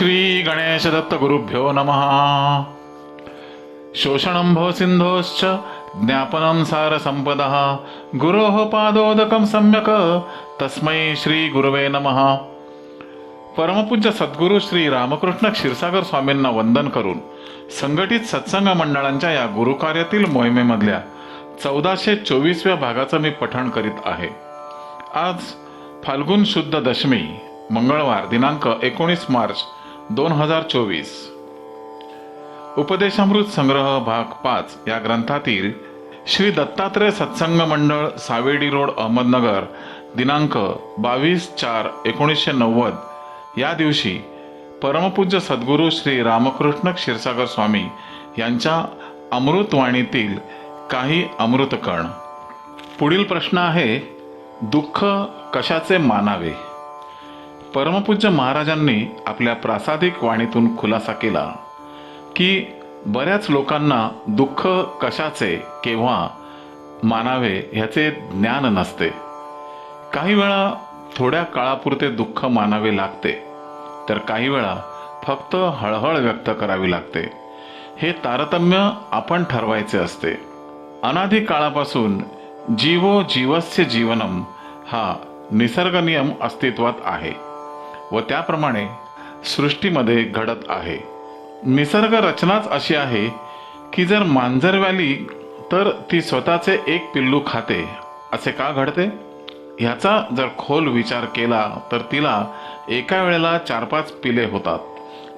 श्री गणेश दत्त गुरुभ्यो नमः। शोषणं भव सिन्धोश्च ज्ञापनं सारसम्पदः। गुरोः पादोदकं सम्यक्। तस्मै श्रीगुरवे नमः। परमपूज्य सद्गुरू श्री रामकृष्ण क्षीरसागर स्वामींना वंदन करून संघटित सत्संग मंडळांच्या या गुरुकार्यातील मोहिमेमधल्या चौदाशे चोवीसव्या भागाचं मी पठण करीत आहे. आज फाल्गुन शुद्ध दशमी मंगळवार दिनांक एकोणीस मार्च दोन हजार चोवीस. उपदेशामृत संग्रह भाग पाच या ग्रंथातील श्री दत्तात्रय सत्संग मंडळ सावेडी रोड अहमदनगर दिनांक बावीस चार एकोणीसशे नव्वद. या दिवशी परमपूज्य सद्गुरू श्री रामकृष्ण क्षीरसागर स्वामी यांच्या अमृतवाणीतील काही अमृतकण. पुढील प्रश्न आहे दुःख कशाचे मानावे? परमपूज्य महाराजांनी आपल्या प्रासादिक वाणीतून खुलासा केला की बऱ्याच लोकांना दुःख कशाचे केव्हा मानावे ह्याचे ज्ञान नसते. काही वेळा थोड्या काळापुरते दुःख मानावे लागते तर काही वेळा फक्त हळहळ व्यक्त करावी लागते. हे तारतम्य आपण ठरवायचे असते. अनादी काळापासून जीवो जीवस्य जीवनम हा निसर्ग नियम अस्तित्वात आहे. व त्याप्रमाणे सृष्टीमध्ये घडत आहे. निसर्ग रचनाच अशी आहे की जर मांजर व्याली तर ती स्वतःचे एक पिल्लू खाते. असे का घडते? ह्याचा जर खोल विचार केला तर तिला एका वेळेला चार पाच पिले होतात.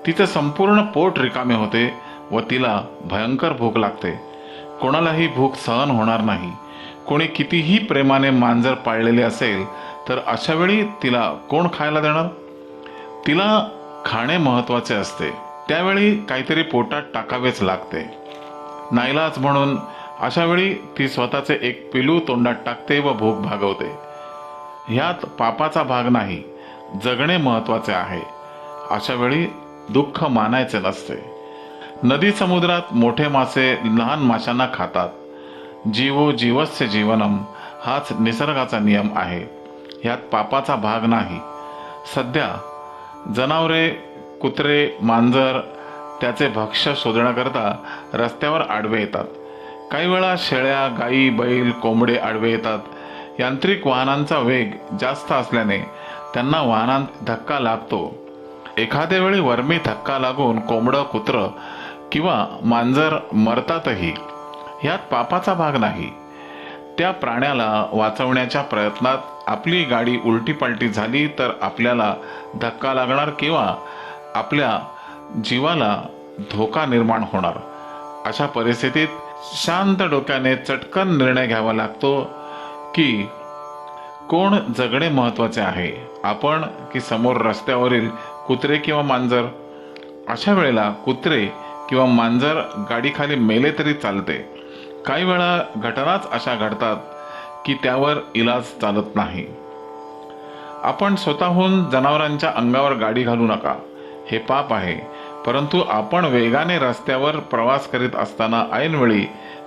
तिचे संपूर्ण पोट रिकामे होते व तिला भयंकर भूक लागते. कोणालाही भूक सहन होणार नाही. कोणी कितीही प्रेमाने मांजर पाळलेले असेल तर अशावेळी तिला कोण खायला देणार? तिला खाणे महत्त्वाचे असते. त्यावेळी काहीतरी पोटात टाकावेच लागते. नाईलाज म्हणून अशा वेळी ती स्वतःचे एक पिलू तोंडात टाकते व भूक भागवते. ह्यात पापाचा भाग नाही जगणे महत्त्वाचे आहे. अशा वेळी दुःख मानायचे नसते. नदी समुद्रात मोठे मासे लहान माशांना खातात. जीवो जीवस्य जीवनम हाच निसर्गाचा नियम आहे. ह्यात पापाचा भाग नाही. सध्या जनावरे कुत्रे मांजर त्याचे भक्ष्य शोधण्याकरता रस्त्यावर आडवे येतात. काही वेळा शेळ्या गाई बैल कोंबडे आडवे येतात. यांत्रिक वाहनांचा वेग जास्त असल्याने त्यांना वाहनांत धक्का लागतो. एखाद्या वेळी वर्मी धक्का लागून कोंबडं कुत्रं किंवा मांजर मरतातही. ह्यात पापाचा भाग नाही. त्या प्राण्याला वाचवण्याच्या प्रयत्नात आपली गाडी उलटीपालटी झाली तर आपल्याला धक्का लागणार किंवा आपल्या जीवाला धोका निर्माण होणार. अशा परिस्थितीत शांत डोक्याने चटकन निर्णय घ्यावा लागतो की कोण जगणे महत्त्वाचे आहे? आपण की समोर रस्त्यावरील कुत्रे किंवा मांजर? अशा वेळेला कुत्रे किंवा मांजर गाडीखाली मेले तरी चालते. काही वेळा घटनाच अशा घडतात की त्यावर इलाज चालत नाही. आपण स्वतःहून जनावरांच्या अंगावर गाडी घालू नका. हे पाप आहे. परंतु आपण वेगाने रस्त्यावर प्रवास करीत असताना ऐनवेळी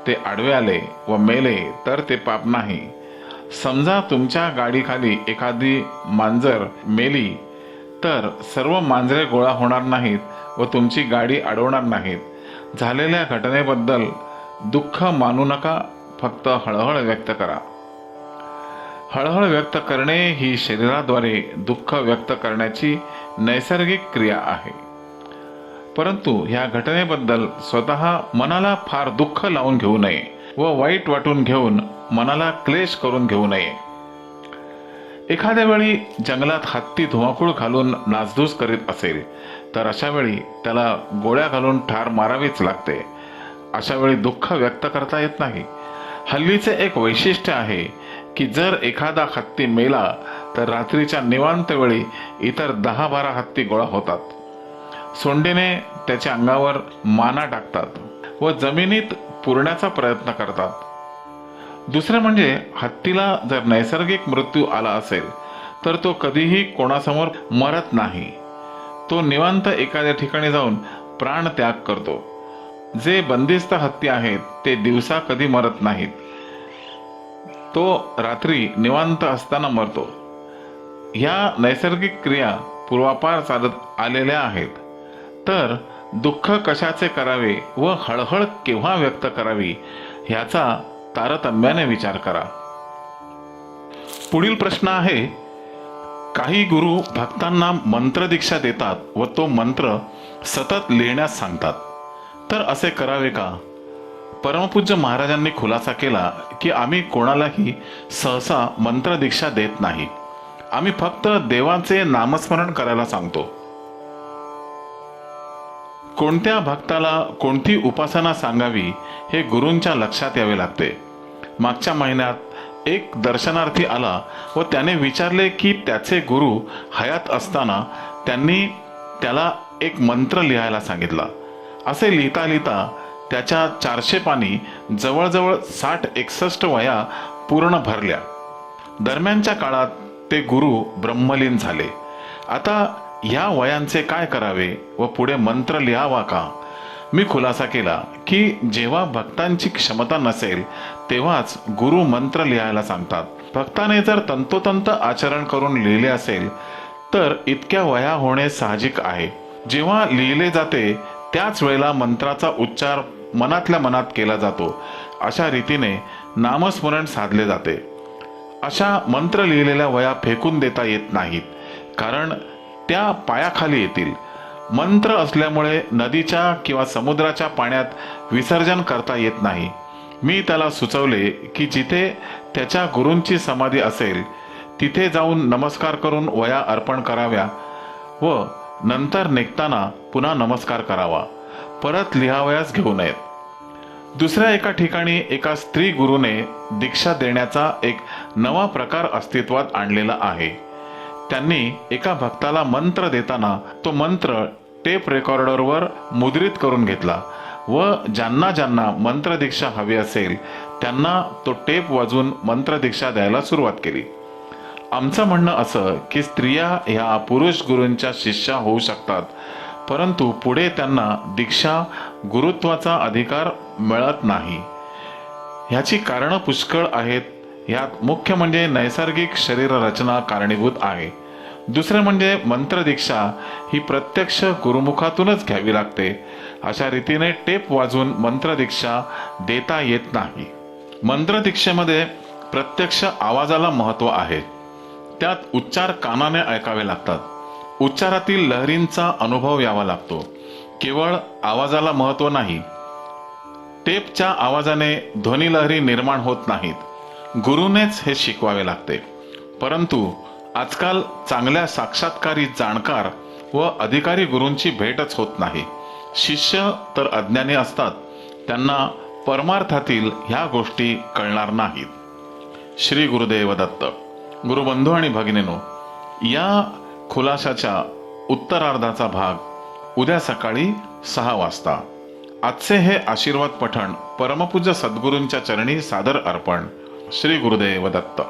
ते आडवे आले व मेले तर ते पाप नाही. समजा तुमच्या गाडीखाली एखादी मांजर मेली तर सर्व मांजरे गोळा होणार नाहीत व तुमची गाडी अडवणार नाहीत. झालेल्या घटनेबद्दल दुःख मानू नका फक्त हळहळ व्यक्त करा. हळहळ व्यक्त करणे ही शरीराद्वारे दुःख व्यक्त करण्याची नैसर्गिक क्रिया आहे. परंतु ह्या घटनेबद्दल स्वतः मनाला फार दुःख लावून घेऊ नये व वाईट वाटून घेऊन मनाला क्लेश करून घेऊ नये. एखाद्या वेळी जंगलात हत्ती धुमाकूळ घालून नासधूस करीत असेल तर अशा वेळी त्याला गोळ्या घालून ठार मारावीच लागते. अशा वेळी दुःख व्यक्त करता येत नाही. हल्लीचे एक वैशिष्ट्य आहे की जर एखादा हत्ती मेला तर रात्रीच्या निवांत वेळी इतर दहा बारा हत्ती गोळा होतात. सोंडेने त्याच्या अंगावर माना टाकतात व जमिनीत पुरण्याचा प्रयत्न करतात. दुसरे म्हणजे हत्तीला जर नैसर्गिक मृत्यू आला असेल तर तो कधीही कोणासमोर मरत नाही. तो निवांत एखाद्या ठिकाणी जाऊन प्राण त्याग करतो. जे बंदिस्त हत्ती आहेत ते दिवसा कधी मरत नाहीत. तो रात्री निवांत असताना मरतो. ह्या नैसर्गिक क्रिया पूर्वापार चालत आलेल्या आहेत. तर दुःख कशाचे करावे व हळहळ केव्हा व्यक्त करावी ह्याचा तारतम्याने विचार करा. पुढील प्रश्न आहे काही गुरु भक्तांना मंत्र दीक्षा देतात व तो मंत्र सतत लिहिण्यास सांगतात. तर असे करावे का? परमपूज्य महाराजांनी खुलासा केला की आम्ही कोणालाही सहसा मंत्रदीक्षा देत नाही. आम्ही फक्त देवाचे नामस्मरण करायला सांगतो. कोणत्या भक्ताला कोणती उपासना सांगावी हे गुरूंच्या लक्षात यावे लागते. मागच्या महिन्यात एक दर्शनार्थी आला व त्याने विचारले की त्याचे गुरु हयात असताना त्यांनी त्याला एक मंत्र लिहायला सांगितला. असे लिहिता लिहिता त्याच्या चारशे पाणी जवळजवळ साठ एकसष्ट वया पूर्ण भरल्या. दरम्यानच्या काळात ते गुरु ब्रह्मलीन झाले. आता ह्या वयांचे काय करावे व पुढे मंत्र लिहावा का? मी खुलासा केला की जेव्हा भक्तांची क्षमता नसेल तेव्हाच गुरु मंत्र लिहायला सांगतात. भक्ताने जर तंतोतंत आचरण करून लिहिले असेल तर इतक्या वया होणे साहजिक आहे. जेव्हा लिहिले जाते त्याच वेळेला मंत्राचा उच्चार मनातल्या मनात केला जातो. अशा रीतीने नामस्मरण साधले जाते. अशा मंत्र लिहिलेल्या वया फेकून देता येत नाहीत. कारण त्या पायाखाली येतील. मंत्र असल्यामुळे नदीच्या किंवा समुद्राच्या पाण्यात विसर्जन करता येत नाही. मी त्याला सुचवले की जिथे त्याच्या गुरूंची समाधी असेल तिथे जाऊन नमस्कार करून वया अर्पण कराव्या व नंतर निघताना पुन्हा नमस्कार करावा. परत लिहावयास घेऊ नयेत. दुसऱ्या एका ठिकाणी एका स्त्री गुरुने दीक्षा देण्याचा एक नवा प्रकार अस्तित्वात आणलेला आहे. त्यांनी एका भक्ताला मंत्र देताना तो मंत्र टेप रेकॉर्डरवर मुद्रित करून घेतला व ज्यांना ज्यांना मंत्रदीक्षा हवी असेल त्यांना तो टेप वाजवून मंत्रदीक्षा द्यायला सुरुवात केली. आमचं म्हणणं असं की स्त्रिया ह्या पुरुष गुरूंच्या शिष्या होऊ शकतात परंतु पुढे त्यांना दीक्षा गुरुत्वाचा अधिकार मिळत नाही. ह्याची कारणं पुष्कळ आहेत. यात मुख्य म्हणजे नैसर्गिक शरीर रचना कारणीभूत आहे. दुसरे म्हणजे मंत्रदीक्षा ही प्रत्यक्ष गुरुमुखातूनच घ्यावी लागते. अशा रीतीने टेप वाजून मंत्रदीक्षा देता येत नाही. मंत्रदीक्षेमध्ये प्रत्यक्ष आवाजाला महत्त्व आहे. त्यात उच्चार कानाने ऐकावे लागतात. उच्चारातील लहरींचा अनुभव यावा लागतो. केवळ आवाजाला महत्त्व नाही टेपच्या आवाजाने ध्वनिलहरी निर्माण होत नाहीत. गुरुनेच हे शिकवावे लागते. परंतु आजकाल चांगल्या साक्षात्कारी जाणकार व अधिकारी गुरूंची भेटच होत नाही. शिष्य तर अज्ञानी असतात. त्यांना परमार्थातील ह्या गोष्टी कळणार नाहीत. श्री गुरुदेव दत्त गुरुबंधू आणि भगिनीनो या खुलाशाच्या उत्तरार्धाचा भाग उद्या सकाळी सहा वाजता. आजचे हे आशीर्वाद पठण परमपूज्य सद्गुरूंच्या चरणी सादर अर्पण. श्री गुरुदेव दत्त.